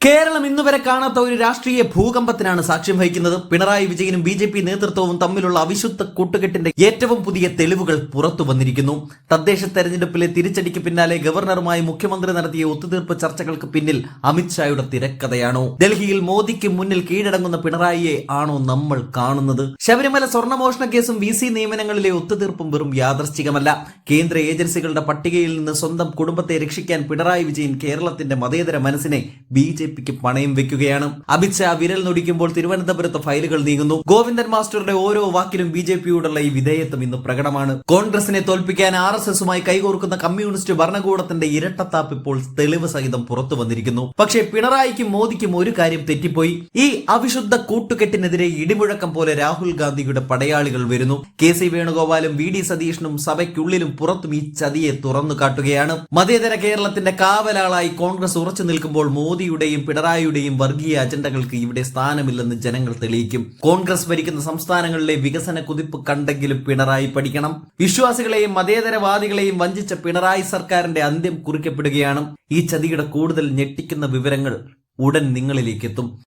കേരളം ഇന്നുവരെ കാണാത്ത ഒരു രാഷ്ട്രീയ ഭൂകമ്പത്തിനാണ് സാക്ഷ്യം വഹിക്കുന്നത്. പിണറായി വിജയനും ബി ജെ പി നേതൃത്വവും തമ്മിലുള്ള അവിശുദ്ധ കൂട്ടുകെട്ടിന്റെ ഏറ്റവും പുതിയ തെളിവുകൾ പുറത്തു വന്നിരിക്കുന്നു. തദ്ദേശ തെരഞ്ഞെടുപ്പിലെ തിരിച്ചടിക്ക് പിന്നാലെ ഗവർണറുമായി മുഖ്യമന്ത്രി നടത്തിയ ഒത്തുതീർപ്പ് ചർച്ചകൾക്ക് പിന്നിൽ അമിത്ഷായുടെ തിരക്കഥയാണോ? ഡൽഹിയിൽ മോദിക്ക് മുന്നിൽ കീഴടങ്ങുന്ന പിണറായിയെ ആണോ നമ്മൾ കാണുന്നത്? ശബരിമല സ്വർണമോഷണ കേസും വി സി നിയമനങ്ങളിലെ ഒത്തുതീർപ്പും വെറും യാദർശ്ചികമല്ല കേന്ദ്ര ഏജൻസികളുടെ പട്ടികയിൽ നിന്ന് സ്വന്തം കുടുംബത്തെ രക്ഷിക്കാൻ പിണറായി വിജയൻ കേരളത്തിന്റെ മതേതര മനസ്സിനെ ബി ജെ പിക്ക് പണയം വെക്കുകയാണ്. അമിത്ഷാ വിരൽ നൊടിക്കുമ്പോൾ തിരുവനന്തപുരത്ത് ഫയലുകൾ നീങ്ങുന്നു. ഗോവിന്ദൻ മാസ്റ്ററുടെ ഓരോ വാക്കിലും ബി ജെ പിയോടുള്ള ഈ വിധേയത്വം ഇന്ന് പ്രകടമാണ്. കോൺഗ്രസിനെ തോൽപ്പിക്കാൻ ആർ എസ് എസുമായി കൈകോർക്കുന്ന കമ്മ്യൂണിസ്റ്റ് ഭരണകൂടത്തിന്റെ ഇരട്ടത്താപ്പ് ഇപ്പോൾ തെളിവ് സഹിതം പുറത്തു വന്നിരിക്കുന്നു. പക്ഷേ പിണറായിക്കും മോദിക്കും ഒരു കാര്യം തെറ്റിപ്പോയി. ഈ അവിശുദ്ധ കൂട്ടുകെട്ടിനെതിരെ ഇടിമുഴക്കം പോലെ രാഹുൽ ഗാന്ധിയുടെ പടയാളികൾ വരുന്നു. കെ സി വേണുഗോപാലും വി ഡി സതീഷനും സഭയ്ക്കുള്ളിലും പുറത്തും ഈ ചതിയെ തുറന്നു കാട്ടുകയാണ്. മതേതര കേരളത്തിന്റെ കാവലാളായി കോൺഗ്രസ് ഉറച്ചു നിൽക്കുമ്പോൾ മോദിയുടെയും പിണറായിയുടെയും വർഗീയ അജണ്ടകൾക്ക് ഇവിടെ സ്ഥാനമില്ലെന്ന് ജനങ്ങൾ തെളിയിക്കും. കോൺഗ്രസ് ഭരിക്കുന്ന സംസ്ഥാനങ്ങളിലെ വികസന കുതിപ്പ് കണ്ടെങ്കിലും പിണറായി പഠിക്കണം. വിശ്വാസികളെയും മതേതരവാദികളെയും വഞ്ചിച്ച പിണറായി സർക്കാരിന്റെ അന്ത്യം കുറിക്കപ്പെടുകയാണ്. ഈ ചതിയുടെ കൂടുതൽ ഞെട്ടിക്കുന്ന വിവരങ്ങൾ ഉടൻ നിങ്ങളിലേക്ക് എത്തും